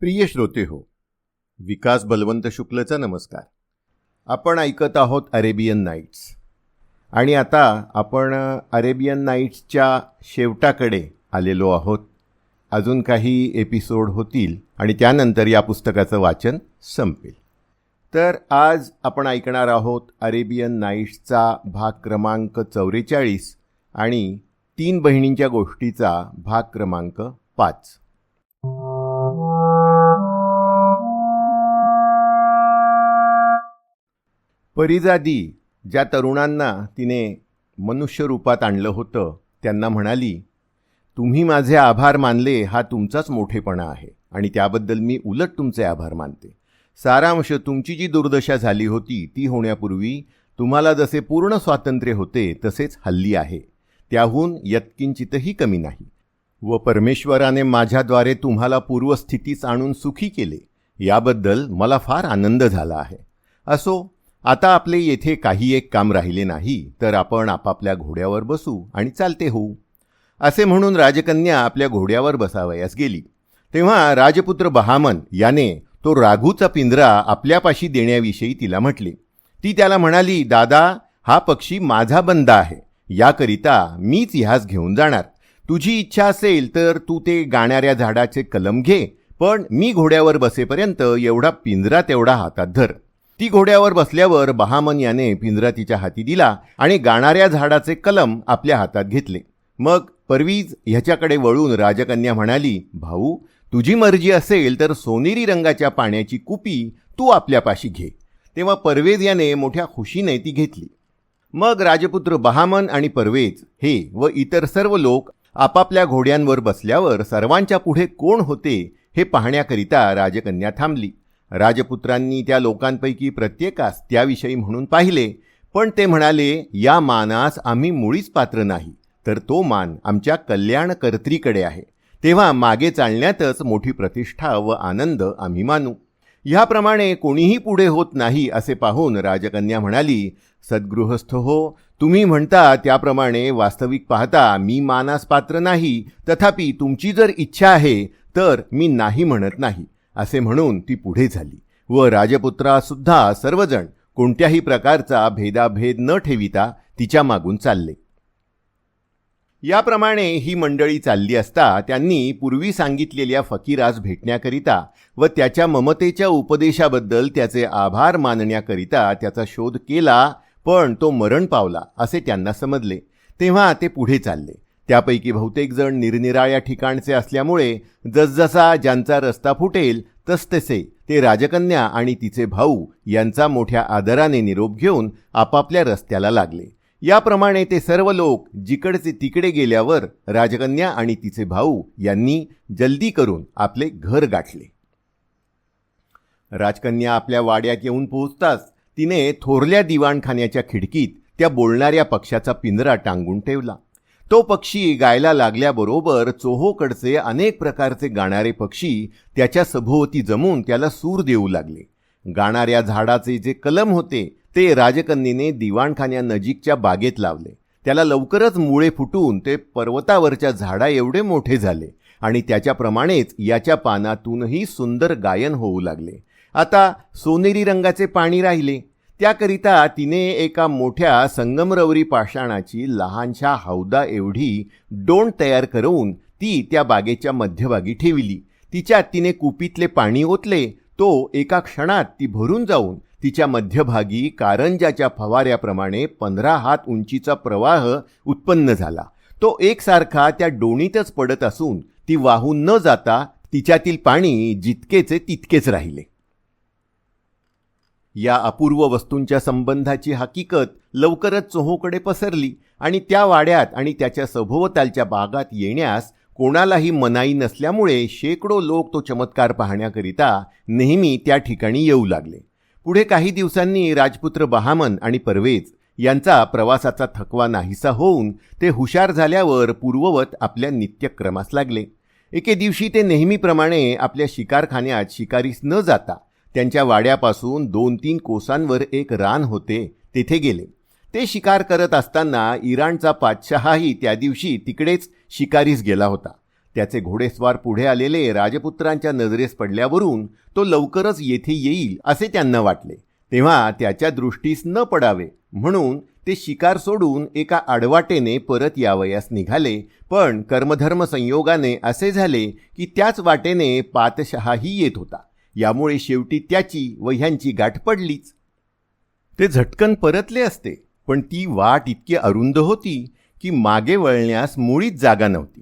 प्रिय श्रोते हो विकास बलवंत शुक्लचा नमस्कार. आपण ऐकत आहोत अरेबियन नाईट्स. आणि आता आपण अरेबियन नाईट्सच्या शेवटाकडे आलेलो आहोत. अजून काही एपिसोड होतील आणि त्यानंतर या पुस्तकाचं वाचन संपेल. तर आज आपण ऐकणार आहोत अरेबियन नाईट्सचा भाग क्रमांक चौवेचाळीस आणि तीन बहिणींच्या गोष्टीचा भाग क्रमांक पाच. परिजादी ज्या तरुणांना तिने मनुष्य रूपात आणलं होतं त्यांना म्हणाली तुम्ही माझे आभार मानले हा तुमचाच मोठेपणा आहे. आणि त्याबद्दल मी उलट तुमचे आभार मानते. सारांश तुमची जी दुर्दशा झाली होती ती होण्यापूर्वी तुम्हाला जसे पूर्ण स्वातंत्र्य होते तसेच हल्ली आहे. त्याहून यत्किंचितही कमी नाही. व परमेश्वराने माझ्याद्वारे तुम्हाला पूर्वस्थितीच आणून सुखी केले. याबद्दल मला फार आनंद झाला आहे. असो आता आपले येथे काही एक काम राहिले नाही तर आपण आपापल्या घोड्यावर बसू आणि चालते होऊ. असे म्हणून राजकन्या आपल्या घोड्यावर बसावयास गेली. तेव्हा राजपुत्र बहामन याने तो राघूचा पिंजरा आपल्यापाशी देण्याविषयी तिला म्हटले. ती त्याला म्हणाली दादा हा पक्षी माझा बंद आहे. याकरिता मीच ह्यास घेऊन जाणार. तुझी इच्छा असेल तर तू ते गाणाऱ्या झाडाचे कलम घे पण मी घोड्यावर बसेपर्यंत एवढा पिंजरा तेवढा हातात धर. ती घोड्यावर बसल्यावर बहामन याने पिंजरा तिच्या हाती दिला आणि गाणाऱ्या झाडाचे कलम आपल्या हातात घेतले. मग परवीज ह्याच्याकडे वळून राजकन्या म्हणाली भाऊ तुझी मर्जी असेल तर सोनेरी रंगाच्या पाण्याची कुपी तू आपल्यापाशी घे. तेव्हा परवेज याने मोठ्या खुशीने ती घेतली. मग राजपुत्र बहामन आणि परवेज हे व इतर सर्व लोक आपापल्या घोड्यांवर बसल्यावर सर्वांच्या पुढे कोण होते हे पाहण्याकरिता राजकन्या थांबली. राजपुत्रांनी त्या लोकांपैकी प्रत्येकास त्याविषयी म्हणून पाहिले. पण ते म्हणाले या मानास आम्ही मुळीच पात्र नाही. तर तो मान आमच्या कल्याणकर्त्रीकडे आहे. तेव्हा मागे चालण्यातच मोठी प्रतिष्ठा व आनंद आम्ही मानू. ह्याप्रमाणे कोणीही पुढे होत नाही असे पाहून राजकन्या म्हणाली सद्गृहस्थ हो तुम्ही म्हणता त्याप्रमाणे वास्तविक पाहता मी मानास पात्र नाही. तथापि तुमची जर इच्छा आहे तर मी नाही म्हणत नाही. असे म्हणून ती पुढे झाली. व राजपुत्रासुद्धा सर्वजण कोणत्याही प्रकारचा भेदाभेद न ठेविता तिच्या मागून चालले. याप्रमाणे ही मंडळी चालली असता त्यांनी पूर्वी सांगितलेल्या फकीरास भेटण्याकरिता व त्याच्या ममतेच्या उपदेशाबद्दल त्याचे आभार मानण्याकरिता त्याचा शोध केला पण तो मरण पावला असे त्यांना समजले. तेव्हा ते पुढे चालले. त्यापैकी बहुतेक जण निरनिराळ्या ठिकाणचे असल्यामुळे जसजसा ज्यांचा रस्ता फुटेल तसतसे ते राजकन्या आणि तिचे भाऊ यांचा मोठ्या आदराने निरोप घेऊन आपापल्या रस्त्याला लागले. याप्रमाणे ते सर्व लोक जिकडचे तिकडे गेल्यावर राजकन्या आणि तिचे भाऊ यांनी जल्दी करून आपले घर गाठले. राजकन्या आपल्या वाड्यात येऊन पोहोचताच तिने थोरल्या दिवाणखान्याच्या खिडकीत त्या बोलणाऱ्या पक्षाचा पिंजरा टांगून ठेवला. तो पक्षी गायला लागल्याबरोबर चोहोकडचे अनेक प्रकारचे गाणारे पक्षी त्याच्या सभोवती जमून त्याला सूर देऊ लागले. गाणाऱ्या झाडाचे जे कलम होते ते राजकन्येने दिवाणखान्या नजीकच्या बागेत लावले. त्याला लवकरच मुळे फुटून ते पर्वतावरच्या झाडा एवढे मोठे झाले आणि त्याच्याप्रमाणेच याच्या पानातूनही सुंदर गायन होऊ लागले. आता सोनेरी रंगाचे पाणी राहिले. त्याकरिता तिने एका मोठ्या संगमरवरी पाषाणाची लहानशा हौदा एवढी डोण तयार करून ती त्या बागेच्या मध्यभागी ठेवली. तिच्यात तिने कुपीतले पाणी ओतले. तो एका क्षणात ती भरून जाऊन तिच्या मध्यभागी कारंजाच्या फवाऱ्याप्रमाणे पंधरा हात उंचीचा प्रवाह उत्पन्न झाला. तो एकसारखा त्या डोणीतच पडत असून ती वाहून न जाता तिच्यातील पाणी जितकेचे तितकेच राहिले. या अपूर्व वस्तूंच्या संबंधाची हकीकत लवकरच चोहोकडे पसरली आणि त्या वाड्यात आणि त्याच्या सभोवतालच्या बागात येण्यास कोणालाही मनाई नसल्यामुळे शेकडो लोक तो चमत्कार पाहण्याकरिता नेहमी त्या ठिकाणी येऊ लागले. पुढे काही दिवसांनी राजपुत्र बहामन आणि परवेज यांचा प्रवासाचा थकवा नाहीसा होऊन ते हुशार झाल्यावर पूर्ववत आपल्या नित्यक्रमास लागले. एके दिवशी ते नेहमीप्रमाणे आपल्या शिकारखान्यात शिकारीस न जाता त्यांच्या वाड्यापासून दोन तीन कोसांवर एक रान होते तेथे गेले. ते शिकार करत असताना इराणचा पातशहाही त्या दिवशी तिकडेच शिकारीस गेला होता. त्याचे घोडेस्वार पुढे आलेले राजपुत्रांच्या नजरेस पडल्यावरून तो लवकरच येथे येईल असे त्यांना वाटले. तेव्हा त्याच्या दृष्टीस न पडावे म्हणून ते शिकार सोडून एका आडवाटेने परत यावयास निघाले पण कर्मधर्म संयोगाने असे झाले की त्याच वाटेने पातशहाही येत होता. यामुळे शेवटी त्याची व ह्यांची गाठ पडलीच. ते झटकन परतले असते पण ती वाट इतकी अरुंद होती की मागे वळण्यास मुळीच जागा नव्हती.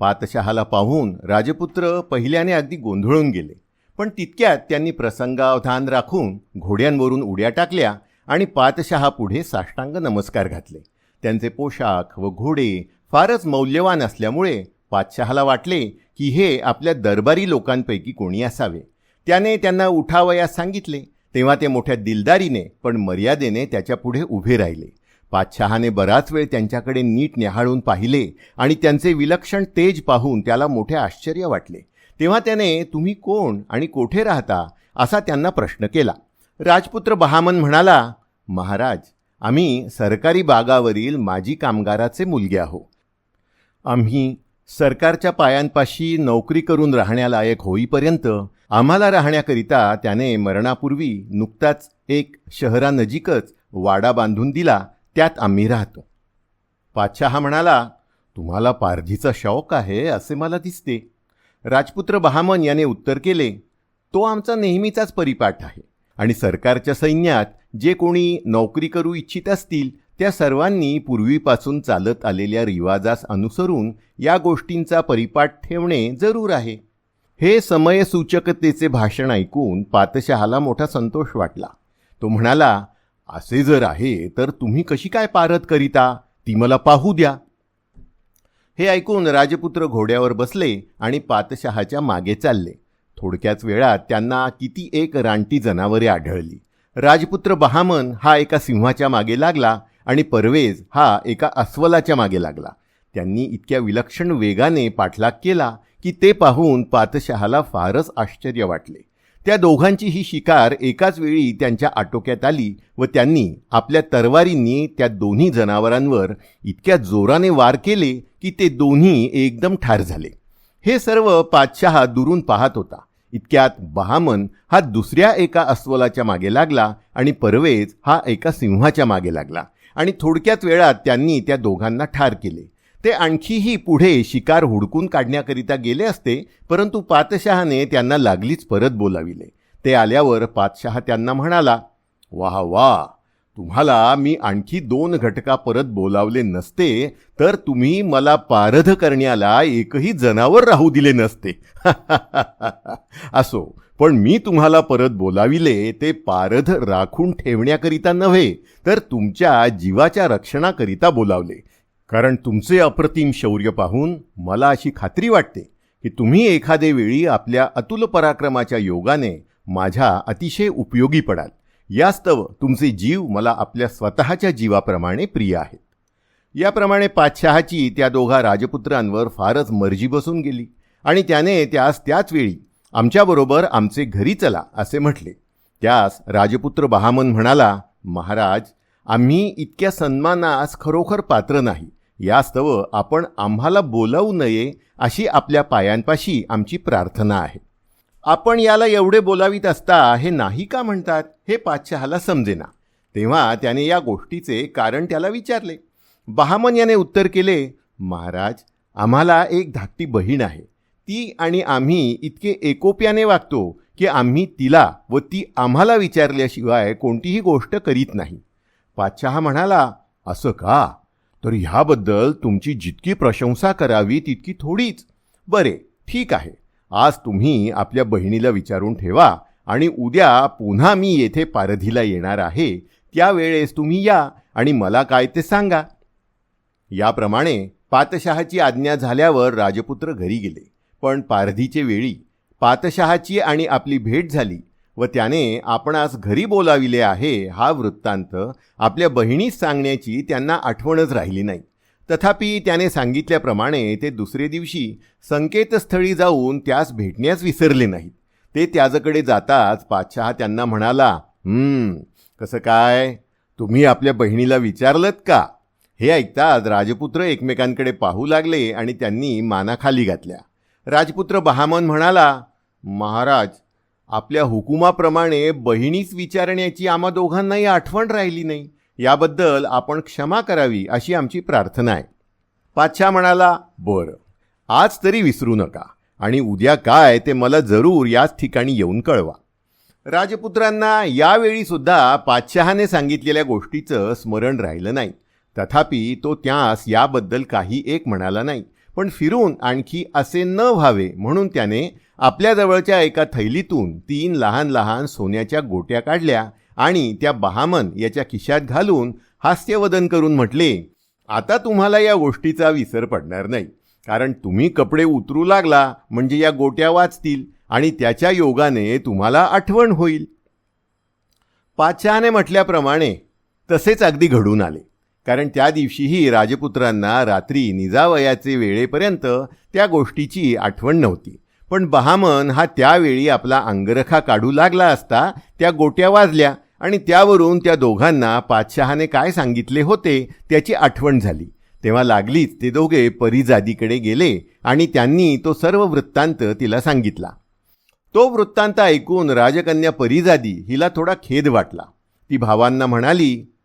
पातशहाला पाहून राजपुत्र पहिल्याने अगदी गोंधळून गेले पण तितक्यात त्यांनी प्रसंगावधान राखून घोड्यांवरून उड्या टाकल्या आणि पातशहा पुढे साष्टांग नमस्कार घातले. त्यांचे पोशाख व घोडे फारच मौल्यवान असल्यामुळे पातशहाला वाटले की हे आपल्या दरबारी लोकांपैकी कोणी असावे. त्याने त्यांना उठावयास सांगितले. तेव्हा ते मोठ्या दिलदारीने पण मर्यादेने त्याच्या पुढे उभे राहिले. पातशहाने बराच वेळ त्यांच्याकडे नीट निहाळून पाहिले आणि त्यांचे विलक्षण तेज पाहून त्याला मोठे आश्चर्य वाटले. तेव्हा त्याने तुम्ही कोण आणि कोठे राहता? असा त्यांना प्रश्न केला. राजपुत्र बहामन म्हणाला महाराज आम्ही सरकारी बागावरील माजी कामगाराचे मुलगे आहो आम्ही सरकारच्या पायांपाशी नोकरी करून राहण्यालायक होईपर्यंत आम्हाला राहण्याकरिता त्याने मरणापूर्वी नुकताच एक शहरानजीकच वाडा बांधून दिला त्यात आम्ही राहतो. पातशहा म्हणाला तुम्हाला पारधीचा शौक आहे असे मला दिसते. राजपुत्र बहामन याने उत्तर केले तो आमचा नेहमीचाच परिपाठ आहे आणि सरकारच्या सैन्यात जे कोणी नोकरी करू इच्छित असतील त्या सर्वांनी पूर्वीपासून चालत आलेल्या रिवाजास अनुसरून या गोष्टींचा परिपाठ ठेवणे जरूर आहे. हे समयसूचकतेचे भाषण ऐकून पातशहाला मोठा संतोष वाटला. तो म्हणाला असे जर आहे तर तुम्ही कशी काय पारत करिता? ती मला पाहू द्या. हे ऐकून राजपुत्र घोड्यावर बसले आणि पातशहाच्या मागे चालले. थोडक्याच वेळात त्यांना किती एक रानटी जनावरे आढळली. राजपुत्र बहामन हा एका सिंहाच्या मागे लागला आणि परवेज हा एका अस्वलाच्या मागे लागला. त्यांनी इतक्या विलक्षण वेगाने पाठलाग केला की ते पाहून पातशहाला फारच आश्चर्य वाटले. त्या दोघांची ही शिकार एकाच वेळी त्यांच्या आटोक्यात आली व त्यांनी आपल्या तरवारींनी त्या दोन्ही जनावरांवर इतक्या जोराने वार केले की ते दोन्ही एकदम ठार झाले. हे सर्व पातशहा दुरून पाहत होता. इतक्यात बहामन हा दुसऱ्या एका अस्वलाच्या मागे लागला आणि परवेज हा एका सिंहाच्या मागे लागला आणि थोडक्याच वेळात त्यांनी त्या दोघांना ठार केले. ते आणखीही पुढे शिकार हुडकून काढण्याकरिता गेले असते परंतु पातशहाने त्यांना लागलीच परत बोलाविले. ते आल्यावर पातशहा त्यांना म्हणाला वाह वा तुम्हाला मी आणखी दोन घटका परत बोलावले नसते तर तुम्ही मला पारध करण्याला एकही जनावर राहू दिले नसते. असो पण मी तुम्हाला परत बोलाविले ते पारध राखून ठेवण्याकरिता नव्हे तर तुमच्या जीवाच्या रक्षणाकरिता बोलावले. कारण तुमचे अप्रतिम शौर्य पाहून मला अशी खात्री वाटते की तुम्ही एखादे वेळी आपल्या अतुल पराक्रमाच्या योगाने माझ्या अतिशय उपयोगी पडाल. यास्तव तुमचे जीव मला आपल्या स्वतःच्या जीवाप्रमाणे प्रिय आहेत. याप्रमाणे पातशहाची त्या दोघा राजपुत्रांवर फारच मर्जी बसून गेली आणि त्याने त्यास त्याच वेळी आमच्याबरोबर आमचे घरी चला असे म्हटले. त्यास राजपुत्र बहामन म्हणाला महाराज आम्ही इतक्या सन्मानास खरोखर पात्र नाही. यास्तव आपण आम्हाला बोलावू नये अशी आपल्या पायांपाशी आमची प्रार्थना आहे. आपण याला एवढे बोलावीत असता हे नाही का म्हणतात? हे पातशहाला समजेना. तेव्हा त्याने या गोष्टीचे कारण त्याला विचारले. बहामन याने उत्तर केले महाराज आम्हाला एक धाकटी बहीण आहे. ती आणि आम्ही इतके एकोप्याने वागतो की आम्ही तिला व ती आम्हाला विचारल्याशिवाय कोणतीही गोष्ट करीत नाही. पाचशहा म्हणाला असं का? तर ह्याबद्दल तुमची जितकी प्रशंसा करावी तितकी थोडीच. बरे ठीक आहे. आज तुम्ही आपल्या बहिणीला विचारून ठेवा आणि उद्या पुन्हा मी येथे पारधीला येणार आहे. त्यावेळेस तुम्ही या आणि मला काय ते सांगा. याप्रमाणे पातशहाची आज्ञा झाल्यावर राजपुत्र घरी गेले. पण पारधीचे वेळी पातशहाची आणि आपली भेट झाली. व त्याने आपणास घरी बोलाविले आहे हा वृत्तांत आपल्या बहिणीस सांगण्याची त्यांना आठवणच राहिली नाही. तथापि त्याने सांगितल्याप्रमाणे ते दुसरे दिवशी संकेतस्थळी जाऊन त्यास भेटण्यास विसरले नाहीत. ते त्याजकडे जाताच पातशहा त्यांना म्हणाला कसं काय? तुम्ही आपल्या बहिणीला विचारलत का? हे ऐकताच राजपुत्र एकमेकांकडे पाहू लागले आणि त्यांनी मानाखाली घातल्या. राजपुत्र बहामन म्हणाला महाराज आपल्या हुकुमाप्रमाणे बहिणीच विचारण्याची आम्हा दोघांनाही आठवण राहिली नाही. याबद्दल आपण क्षमा करावी अशी आमची प्रार्थना आहे. पाचशा म्हणाला बरं आज तरी विसरू नका आणि उद्या काय ते मला जरूर याच ठिकाणी येऊन कळवा. राजपुत्रांना यावेळी सुद्धा सांगितलेल्या गोष्टीचं स्मरण राहिलं नाही. तथापि तो त्यास याबद्दल काही एक म्हणाला नाही. पण फिरून आणखी असे न व्हावे म्हणून त्याने आपल्या जवळच्या एका थैलीतून तीन लहान लहान सोन्याच्या गोट्या काढल्या आणि त्या बहामन याच्या खिशात घालून हास्यवदन करून म्हटले आता तुम्हाला या गोष्टीचा विसर पडणार नाही. कारण तुम्ही कपडे उतरू लागला म्हणजे या गोट्या वाचतील आणि त्याच्या योगाने तुम्हाला आठवण होईल. पाचहाने म्हटल्याप्रमाणे तसेच अगदी घडून आले. कारण त्या दिवशीही राजपुत्रांना रात्री निजावयाचे वेळेपर्यंत त्या गोष्टीची आठवण नव्हती. पण बहामन हा त्यावेळी आपला अंगरखा काढू लागला असता त्या गोट्या वाजल्या आणि त्यावरून त्या दोघांना पातशहाने काय सांगितले होते त्याची आठवण झाली. तेव्हा लागलीच ते दोघे परिजादीकडे गेले आणि त्यांनी तो सर्व वृत्तांत तिला सांगितला. तो वृत्तांत ऐकून राजकन्या परिजादी हिला थोडा खेद वाटला. ती भावांना म्हणाली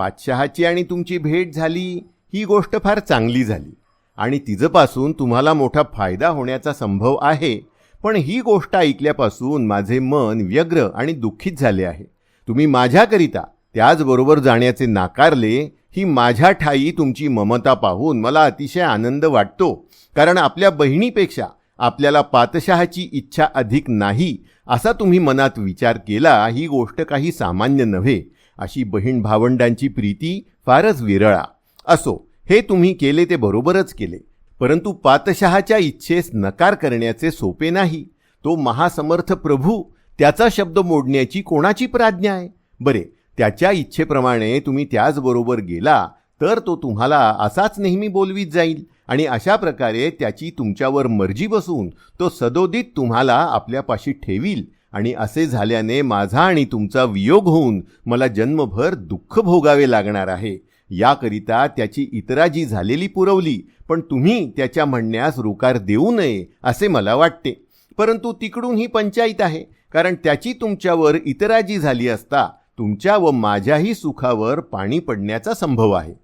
पातशहाची आणि तुमची भेट झाली ही गोष्ट फार चांगली झाली. आणि तिजपासून तुम्हाला मोठा फायदा होण्याचा संभव आहे. पण ही गोष्ट ऐकल्यापासून माझे मन व्यग्र आणि दुःखित झाले आहे. तुम्ही माझ्याकरिता त्याचबरोबर जाण्याचे नाकारले ही माझ्या ठाई तुमची ममता पाहून मला अतिशय आनंद वाटतो. कारण आपल्या बहिणीपेक्षा आपल्याला पातशहाची इच्छा अधिक नाही असा तुम्ही मनात विचार केला ही गोष्ट काही सामान्य नव्हे. अशी बहीण भावंडांची प्रीती फारच विरळा. असो हे तुम्ही केले ते बरोबरच केले. परंतु पातशहाच्या इच्छेस नकार करण्याचे सोपे नाही. तो महासमर्थ प्रभू त्याचा शब्द मोडण्याची कोणाची प्राज्ञा आहे? बरे त्याच्या इच्छेप्रमाणे तुम्ही त्याचबरोबर गेला तर तो तुम्हाला असाच नेहमी बोलवीत जाईल आणि अशा प्रकारे त्याची तुमच्यावर मर्जी बसून तो सदोदित तुम्हाला आपल्यापाशी ठेवील. आणि असे झाल्याने माझा आणि तुमचा वियोग होऊन मला जन्मभर दुःख भोगावे लागणार आहे. याकरिता त्याची इतराजी झालेली पुरवली पण तुम्ही त्याच्या म्हणण्यास रुकार देऊ नये असे मला वाटते. परंतु तिकडून ही पंचायत आहे कारण त्याची तुमच्यावर इतराजी झाली असता तुमच्या व माझ्याही सुखावर पाणी पडण्याचा संभव आहे.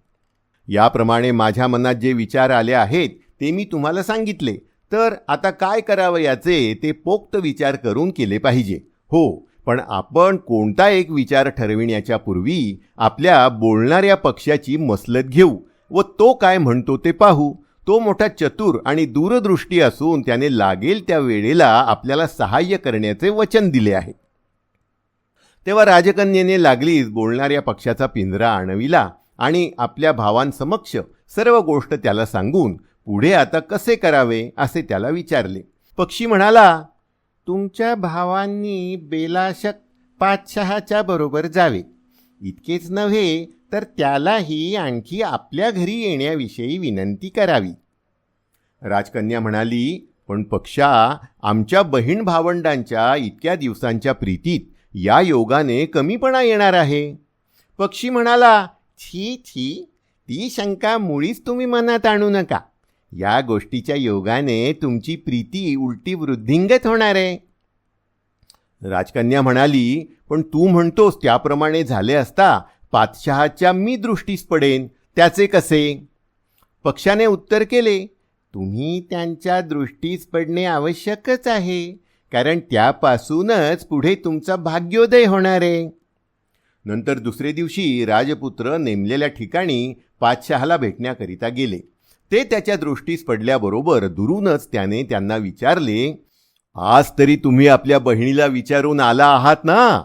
याप्रमाणे माझ्या मनात जे विचार आले आहेत ते मी तुम्हाला सांगितले. तर आता काय करावं याचे ते पोक्त विचार करून केले पाहिजे. हो पण आपण कोणता एक विचार ठरविण्याच्या पूर्वी आपल्या बोलणाऱ्या पक्षाची मसलत घेऊ व तो काय म्हणतो ते पाहू. तो मोठा चतुर आणि दूरदृष्टी असून त्याने लागेल त्या वेळेला आपल्याला सहाय्य करण्याचे वचन दिले आहे. तेव्हा राजकन्येने लागलीच बोलणाऱ्या पक्षाचा पिंजरा आणविला आणि आपल्या भावांसमक्ष सर्व गोष्ट त्याला सांगून पुढे आता कसे करावे असे त्याला विचारले. पक्षी म्हणाला तुमच्या भावांनी बेलाशक पातशहाच्या बरोबर जावे. इतकेच नव्हे तर त्यालाही आणखी आपल्या घरी येण्याविषयी विनंती करावी. राजकन्या म्हणाली पण पक्षा आमच्या बहीण भावंडांच्या इतक्या दिवसांच्या प्रीतीत या योगाने कमीपणा येणार आहे. पक्षी म्हणाला छी छी ती शंका मुळीच तुम्ही मनात आणू नका. या गोष्टीच्या योगाने तुमची प्रीती उलटी वृद्धिंगत होणार आहे. राजकन्या म्हणाली पण तू म्हणतोस त्याप्रमाणे झाले असता पातशहाच्या मी दृष्टीस पडेन त्याचे कसे? पक्षाने उत्तर केले तुम्ही त्यांच्या दृष्टीस पडणे आवश्यकच आहे कारण त्यापासूनच पुढे तुमचा भाग्योदय होणार आहे. नंतर दुसरे दिवशी राजपुत्र नेमलेल्या ठिकाणी पातशहाला भेटण्याकरिता गेले. ते त्याच्या दृष्टीस पडल्याबरोबर दुरूनच त्याने त्यांना विचारले आज तरी तुम्ही आपल्या बहिणीला विचारून आला आहात ना?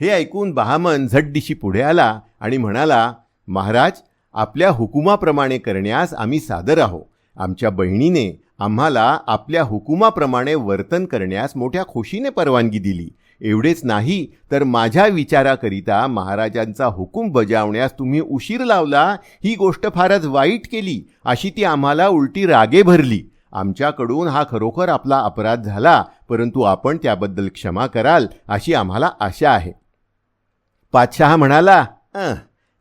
हे ऐकून बहामन झड्डीशी पुढे आला आणि म्हणाला महाराज आपल्या हुकुमाप्रमाणे करण्यास आम्ही सादर आहो आमच्या बहिणीने आम्हाला आपल्या हुकुमाप्रमाणे वर्तन करण्यास मोठ्या खुशीने परवानगी दिली. एवढेच नाही तर माझ्या विचाराकरिता महाराजांचा हुकूम बजावण्यास तुम्ही उशीर लावला ही गोष्ट फारच वाईट केली अशी ती आम्हाला उलटी रागे भरली. आमच्याकडून हा खरोखर आपला अपराध झाला परंतु आपण त्याबद्दल क्षमा कराल अशी आम्हाला आशा आहे. पातशहा म्हणाला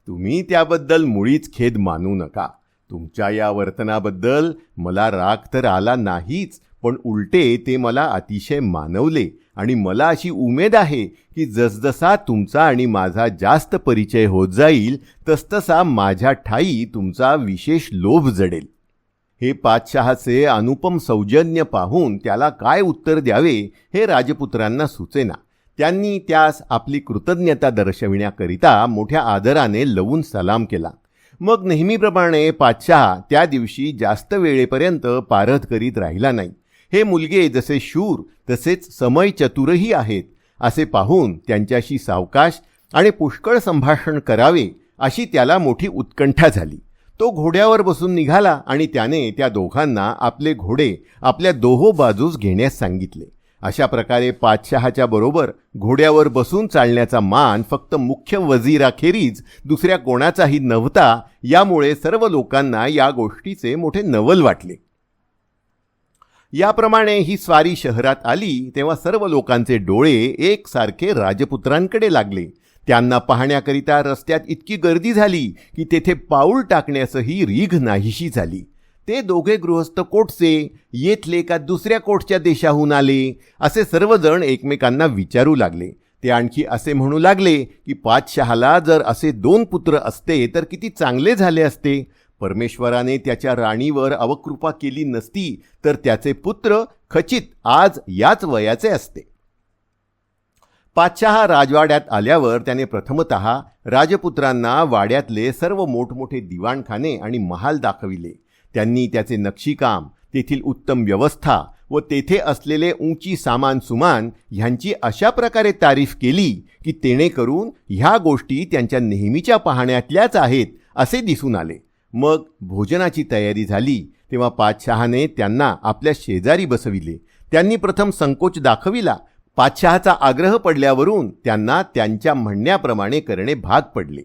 तुम्ही त्याबद्दल मुळीच खेद मानू नका. तुमच्या या वर्तनाबद्दल मला राग तर आला नाहीच पण उलटे ते मला अतिशय मानवले. आणि मला अशी उमेद आहे की जसजसा तुमचा आणि माझा जास्त परिचय होत जाईल तसतसा माझ्या ठाई तुमचा विशेष लोभ जडेल. हे पातशहाचे अनुपम सौजन्य पाहून त्याला काय उत्तर द्यावे हे राजपुत्रांना सुचेना. त्यांनी त्यास आपली कृतज्ञता दर्शविण्याकरिता मोठ्या आदराने लवून सलाम केला. मग नेहमीप्रमाणे पातशहा त्या दिवशी जास्त वेळेपर्यंत पारध करीत राहिला नाही. हे मुलगे जसे शूर तसेच समय चतुरही आहेत असे पाहून त्यांच्याशी सावकाश आणि पुष्कळ संभाषण करावे अशी त्याला मोठी उत्कंठा झाली. तो घोड्यावर बसून निघाला आणि त्याने त्या दोघांना आपले घोडे आपल्या दोहो बाजूस घेण्यास सांगितले. अशा प्रकारे पादशहाच्या बरोबर घोड्यावर बसून चालण्याचा मान फक्त मुख्य वजीराखेरीज दुसऱ्या कोणाचाही नव्हता यामुळे सर्व लोकांना या गोष्टीचे मोठे नवल वाटले. याप्रमाणे ही स्वारी शहरात आली तेव्हा सर्व लोकांचे डोळे एकसारखे राजपुत्रांकडे लागले. त्यांना पाहण्याकरिता रस्त्यात इतकी गर्दी झाली की तेथे पाऊल टाकण्यासही रीघ नाहीशी झाली. ते दोघे गृहस्थ कोटचे येथले का दुसऱ्या कोटच्या देशाहून आले? असे सर्वजण एकमेकांना विचारू लागले. ते आणखी असे म्हणू लागले की पाचशहाला जर असे दोन पुत्र असते तर किती चांगले झाले असते? परमेश्वराने त्याच्या राणीवर अवकृपा केली नसती तर त्याचे पुत्र खचित आज याच वयाचे असते. पाचशहा राजवाड्यात आल्यावर त्याने प्रथमत राजपुत्रांना वाड्यातले सर्व मोठमोठे दिवाणखाने आणि महाल दाखविले. त्यांनी त्याचे नक्षीकाम तेथील उत्तम व्यवस्था व तेथे असलेले उंची सामान सुमान ह्यांची अशा प्रकारे तारीफ केली की तेणेकरून ह्या गोष्टी त्यांच्या नेहमीच्या पाहण्यातल्याच आहेत असे दिसून आले. मग भोजनाची तयारी झाली तेव्हा पाचशहाने त्यांना आपल्या शेजारी बसविले. त्यांनी प्रथम संकोच दाखविला. पातशहाचा आग्रह पडल्यावरून त्यांना त्यांच्या म्हणण्याप्रमाणे करणे भाग पडले.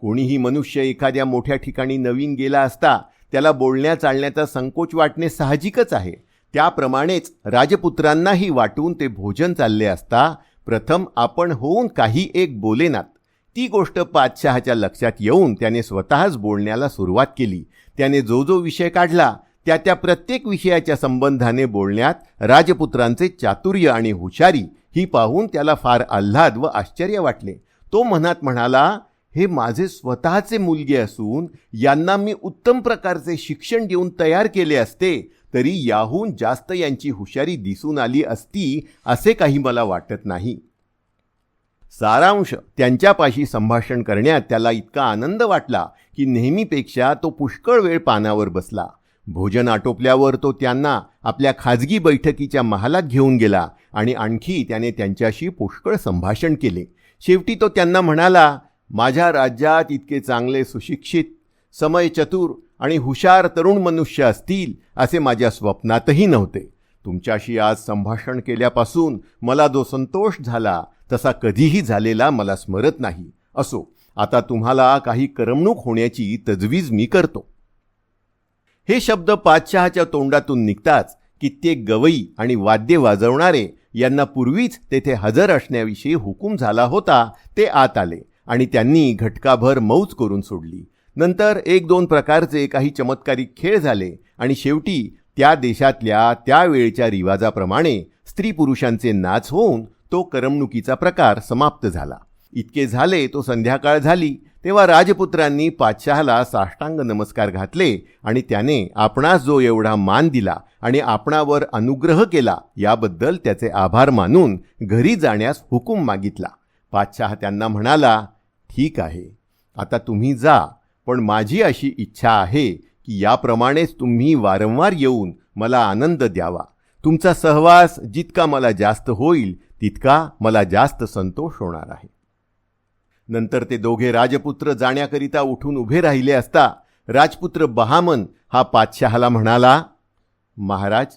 कोणीही मनुष्य एखाद्या मोठ्या ठिकाणी नवीन गेला असता त्याला बोलण्या चालण्याचा संकोच वाटणे साहजिकच आहे. त्याप्रमाणेच राजपुत्रांनाही वाटून ते भोजन चालले असता प्रथम आपण होऊन काही एक बोलेनात. ती गोष्ट पादशहाच्या लक्षात येऊन त्याने स्वतःच बोलण्याला सुरुवात केली. त्याने जो जो विषय काढला त्या त्या प्रत्येक विषयाच्या संबंधाने बोलण्यात राजपुत्रांचे चातुर्य आणि हुशारी ही पाहून त्याला फार आल्हाद व आश्चर्य वाटले. तो मनात म्हणाला हे माझे स्वतःचे मुलगे असून यांना मी उत्तम प्रकारचे शिक्षण देऊन तयार केले असते तरी याहून जास्त यांची हुशारी दिसून आली असती असे काही मला वाटत नाही. सारांश. त्यांच्यापाशी संभाषण करण्यात त्याला इतका आनंद वाटला की नेहमीपेक्षा तो पुष्कळ वेळ पानावर बसला. भोजन आटोपल्यावर तो त्यांना आपल्या खाजगी बैठकीच्या महालात घेऊन गेला आणि आणखी त्याने त्यांच्याशी पुष्कळ संभाषण केले. शेवटी तो त्यांना म्हणाला माझ्या राज्यात इतके चांगले सुशिक्षित समय चतुर आणि हुशार तरुण मनुष्य असतील असे माझ्या स्वप्नातही नव्हते. तुमच्याशी आज संभाषण केल्यापासून मला जो संतोष झाला तसा कधीही झालेला मला स्मरत नाही. असो आता तुम्हाला काही करमणूक होण्याची तजवीज मी करतो. हे शब्द पाचशहाच्या तोंडातून निघताच कित्येक गवई आणि वाद्य वाजवणारे यांना पूर्वीच तेथे हजर असण्याविषयी हुकूम झाला होता ते आत आले आणि त्यांनी घटकाभर मौज करून सोडली. नंतर एक दोन प्रकारचे काही चमत्कारिक खेळ झाले आणि शेवटी त्या देशातल्या त्यावेळच्या रिवाजाप्रमाणे स्त्री पुरुषांचे नाच होऊन तो करमणुकीचा प्रकार समाप्त झाला. इतके झाले तो संध्याकाळ झाली तेव्हा राजपुत्रांनी पातशहाला साष्टांग नमस्कार घातले आणि त्याने आपणास जो एवढा मान दिला आणि आपणावर अनुग्रह केला याबद्दल त्याचे आभार मानून घरी जाण्यास हुकूम मागितला. पातशाह त्यांना म्हणाला ठीक आहे आता तुम्ही जा पण माझी अशी इच्छा आहे की याप्रमाणेच तुम्ही वारंवार येऊन मला आनंद द्यावा. तुमचा सहवास जितका मला जास्त होईल तितका मला जास्त संतोष होणार आहे. नंतर ते दोघे राजपुत्र जाण्याकरिता उठून उभे राहिले असता राजपुत्र बहामन हा पातशहाला म्हणाला महाराज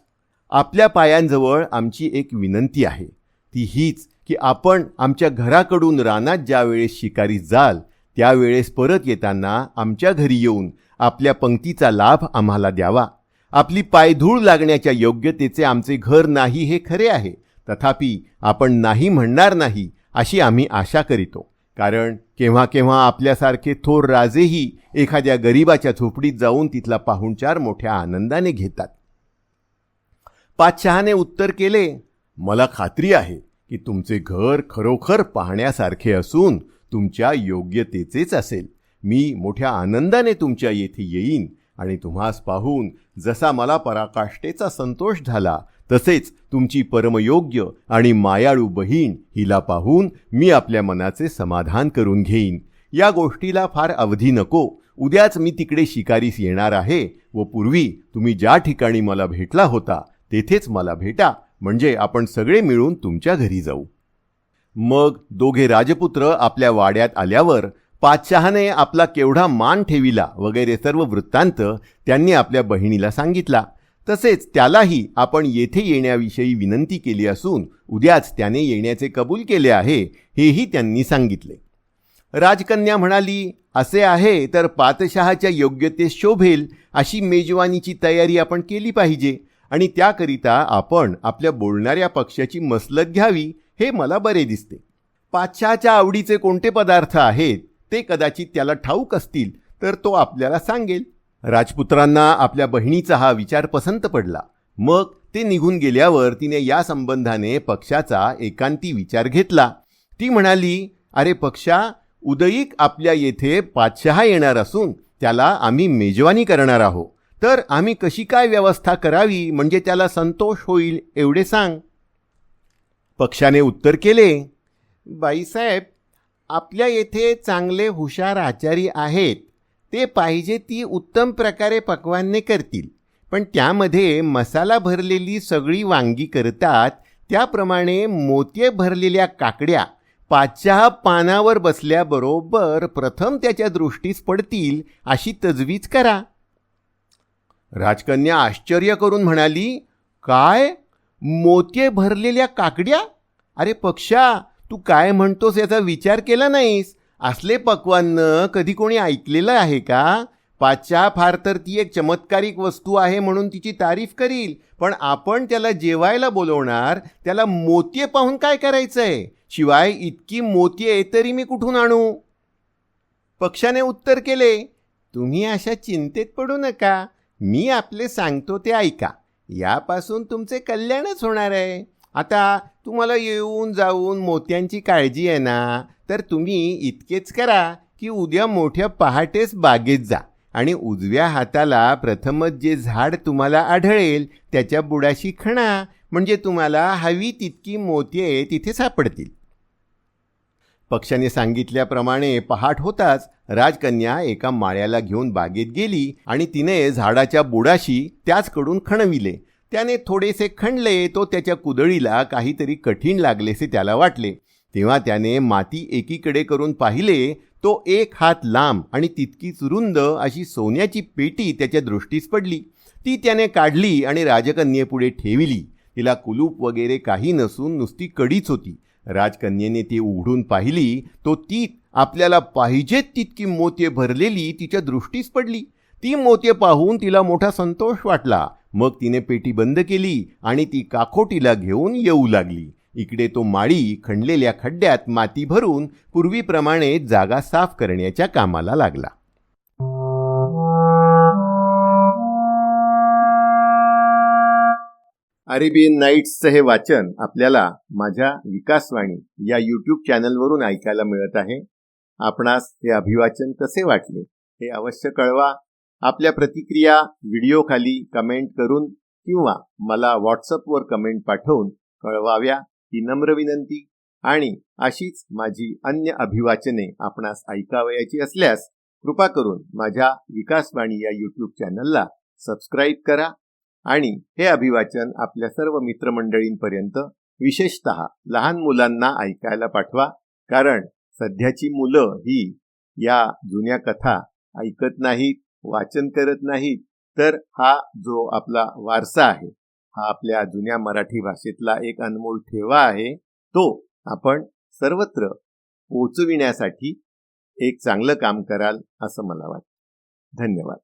आपल्या पायांजवळ आमची एक विनंती आहे. ती हीच की आपण आमच्या घराकडून रानात ज्या वेळेस शिकारी जाल त्यावेळेस परत येताना आमच्या घरी येऊन आपल्या पंक्तीचा लाभ आम्हाला द्यावा. आपली पायधूळ लागण्याच्या योग्यतेचे आमचे घर नाही हे खरे आहे. तथापि आपण नाही म्हणणार नाही अशी आम्ही आशा करीतो. कारण केव्हा केव्हा आपल्यासारखे थोर राजेही एखाद्या गरिबाच्या झोपडीत जाऊन तिथला पाहुणचार मोठ्या आनंदाने घेतात. पाचशहाने उत्तर केले मला खात्री आहे की तुमचे घर खरोखर पाहण्यासारखे असून तुमच्या योग्यतेचेच असेल. मी मोठ्या आनंदाने तुमच्या येथे येईन आणि तुम्हास पाहून जसा मला पराकाष्ठेचा संतोष झाला तसेच तुमची परमयोग्य आणि मायाळू बहीण हिला पाहून मी आपल्या मनाचे समाधान करून घेईन. या गोष्टीला फार अवधी नको. उद्याच मी तिकडे शिकारीस येणार आहे व पूर्वी तुम्ही ज्या ठिकाणी मला भेटला होता तेथेच मला भेटा. म्हणजे आपण सगळे मिळून तुमच्या घरी जाऊ. मग दोघे राजपुत्र आपल्या वाड्यात आल्यावर पाचशहाने आपला केवढा मान ठेविला वगैरे सर्व वृत्तांत त्यांनी आपल्या बहिणीला सांगितला. तसेच त्यालाही आपण येथे येण्याविषयी विनंती केली असून उद्याच त्याने येण्याचे कबूल केले आहे हेही त्यांनी सांगितले. राजकन्या म्हणाली असे आहे तर पातशहाच्या योग्यतेस शोभेल अशी मेजवानीची तयारी आपण केली पाहिजे आणि त्याकरिता आपण आपल्या बोलणाऱ्या पक्षाची मसलत घ्यावी हे मला बरे दिसते. पाचशहाच्या आवडीचे कोणते पदार्थ आहेत ते कदाचित त्याला ठाऊक असतील तर तो आपल्याला सांगेल. राजपुत्रांना आपल्या बहिणीचा हा विचार पसंत पडला. मग ते निघून गेल्यावर तिने या संबंधाने पक्षाचा एकांती विचार घेतला. ती म्हणाली अरे पक्षा उदयिक आपल्या येथे पाचशहा येणार असून त्याला आम्ही मेजवानी करणार आहोत. तर आम्ही कशी काय व्यवस्था करावी म्हणजे त्याला संतोष होईल एवढे सांग. पक्षाने उत्तर केले बाईसाहेब आपल्या येथे चांगले हुशार आचारी आहेत. ते पाहिजे ती उत्तम प्रकारे पक्वान्ने करतील. पण त्यामध्ये मसाला भरलेली सगळी वांगी करतात त्याप्रमाणे मोतीये भरलेल्या काकड्या पाचच्या पानावर बसल्याबरोबर प्रथम त्याच्या दृष्टीस पडतील अशी तजवीज करा. राजकन्या आश्चर्य करून म्हणाली काय? मोत्ये भरलेल्या काकड्या? अरे पक्षा तू काय म्हणतोस याचा विचार केला नाहीस? असले पक्वान्न कधी कोणी ऐकलेलं आहे का? पाचच्या फार तर ती एक चमत्कारिक वस्तू आहे म्हणून तिची तारीफ करील. पण आपण त्याला जेवायला बोलवणार त्याला मोतीये पाहून काय करायचं आहे शिवाय इतकी मोतीये तरी मी कुठून आणू? पक्षाने उत्तर केले तुम्ही अशा चिंतेत पडू नका. मी आपले सांगतो ते ऐका. यापासून तुमचे कल्याणच होणार आहे. आता तुम्हाला येऊन जाऊन मोत्यांची काळजी आहे ना तर तुम्ही इतकेच करा की उद्या मोठ्या पहाटेच बागेत जा आणि उजव्या हाताला प्रथमच जे झाड तुम्हाला आढळेल त्याच्या बुडाशी खणा म्हणजे तुम्हाला हवी तितकी मोती तिथे सापडतील. पक्षाने सांगितल्याप्रमाणे पहाट होताच राजकन्या एका माळ्याला घेऊन बागेत गेली आणि तिने झाडाच्या बुडाशी त्याचकडून खणविले. त्याने थोडेसे खणले तो त्याच्या कुदळीला काहीतरी कठीण लागलेसे त्याला वाटले. तेव्हा त्याने माती एकीकडे करून पाहिले तो एक हात लांब आणि तितकीच रुंद अशी सोन्याची पेटी त्याच्या दृष्टीस पडली. ती त्याने काढली आणि राजकन्येपुढे ठेविली. तिला कुलूप वगैरे काही नसून नुसती कडीच होती. राजकन्येने ती उघडून पाहिली. तो ती आपल्याला पाहिजेत तितकी मोते भरलेली तिच्या दृष्टीस पडली. ती मोत्ये पाहून तिला मोठा संतोष वाटला. मग तिने पेटी बंद केली आणि ती काखोटीला घेऊन येऊ लागली. इकडे तो माळी खणलेल्या खड्ड्यात माती भरून पूर्वीप्रमाणे जागा साफ करण्याच्या कामाला लागला. अरेबियन नाईट्सचं हे वाचन आपल्याला माझ्या विकासवाणी या यूट्यूब चॅनलवरून ऐकायला मिळत आहे. आपणास हे अभिवाचन कसे वाटले हे अवश्य कळवा. आपल्या प्रतिक्रिया व्हिडिओखाली कमेंट करून किंवा मला व्हॉट्सअपवर कमेंट पाठवून कळवाव्या ही नम्र विनंती. आणि अशीच माझी अन्य अभिवाचने आपणास ऐकावयाची असल्यास कृपा करून माझ्या विकासवाणी या यूट्यूब चॅनलला सबस्क्राईब करा. आणि हे अभिवाचन आपल्या सर्व मित्रमंडळींपर्यंत विशेषत लहान मुलांना ऐकायला पाठवा. कारण सध्याची मुलं ही या जुन्या कथा ऐकत नाहीत. वाचन करत नाहीत तर हा जो आपला वारसा आहे हा आपल्या जुन्या मराठी भाषेतला एक अनमोल ठेवा आहे तो आपण सर्वत्र पोचविण्यासाठी एक चांगलं काम कराल असं मला वाटतं. धन्यवाद.